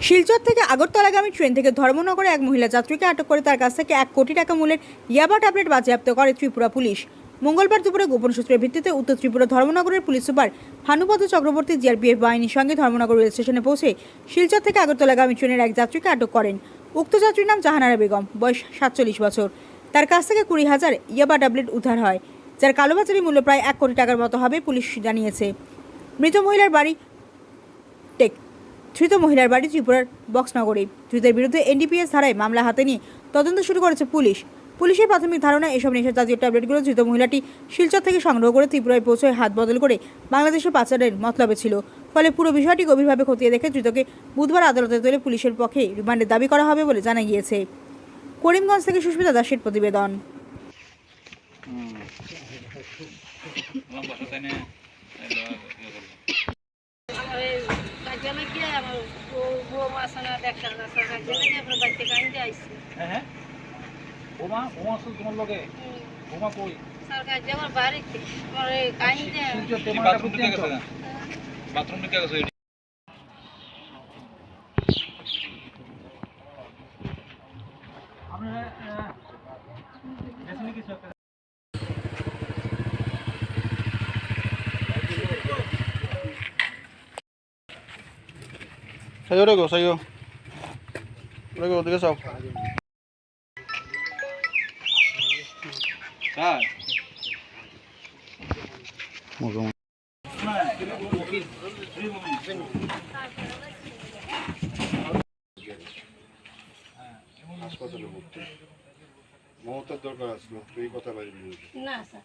শিলচর থেকে আগরতলাগামী ট্রেন থেকে ধর্মনগরে এক মহিলা যাত্রীকে আটক করে তার কাছ থেকে এক কোটি টাকা মূল্যের ইয়াবা ট্যাবলেট বাজেয়াপ্ত করে ত্রিপুরা পুলিশ। মঙ্গলবার দুপুরে গোপন সূত্রের ভিত্তিতে উত্তর Tripura ধর্মনগরের police super Bhanupada Chakraborty GRPF বাহিনীর সঙ্গে ধর্মনগর রেল স্টেশনে পৌঁছে শিলচর থেকে আগরতলাগামী ট্রেনের এক যাত্রীকে আটক করেন। উক্ত যাত্রীর নাম জাহানারা বেগম, বয়স সাতচল্লিশ বছর। তার কাছ থেকে কুড়ি হাজার ইয়াবা ট্যাবলেট উদ্ধার হয়, যার কালোবাজারি মূল্য প্রায় এক কোটি টাকার মতো হবে, পুলিশ জানিয়েছে। মৃত মহিলার বাড়ি ধৃত মহিলার বাড়ি ত্রিপুরার বক্সনগরে। ধৃতের বিরুদ্ধে এনডিপিএস ধারায় মামলা হাতে নিয়ে তদন্ত শুরু করেছে পুলিশ। পুলিশের প্রাথমিক ধারণা এসব নেশা জাতীয় ট্যাবলেটগুলো ধৃত মহিলাটি শিলচর থেকে সংগ্রহ করে ত্রিপুরায় পৌঁছয় হাত বদল করে বাংলাদেশের পাচারের মতলবে ছিল। ফলে পুরো বিষয়টি গভীরভাবে খতিয়ে দেখে ধৃতকে বুধবার আদালতে তুলে পুলিশের পক্ষে রিমান্ডের দাবি করা হবে বলে জানা গিয়েছে। করিমগঞ্জ থেকে সুস্মিতা দাসের প্রতিবেদন। কার্যালয় গিয়ে আমার ডাক্তার কাছে আপনার বাড়িতে কান্দে আইসি। হ্যাঁ হ্যাঁ। বোমা বোমা আসল তোমার লগে? বোমা কই? সরকার যে আমার বাড়িতে টেমাটা বাথরুম গেছে গেছে সাইও রেগো সাইও রেগো ওদিকে সব হ্যাঁ হাসপাতালে ভর্তি। মমতার দরকার আসলো তুই কথা বাইরে না স্যার।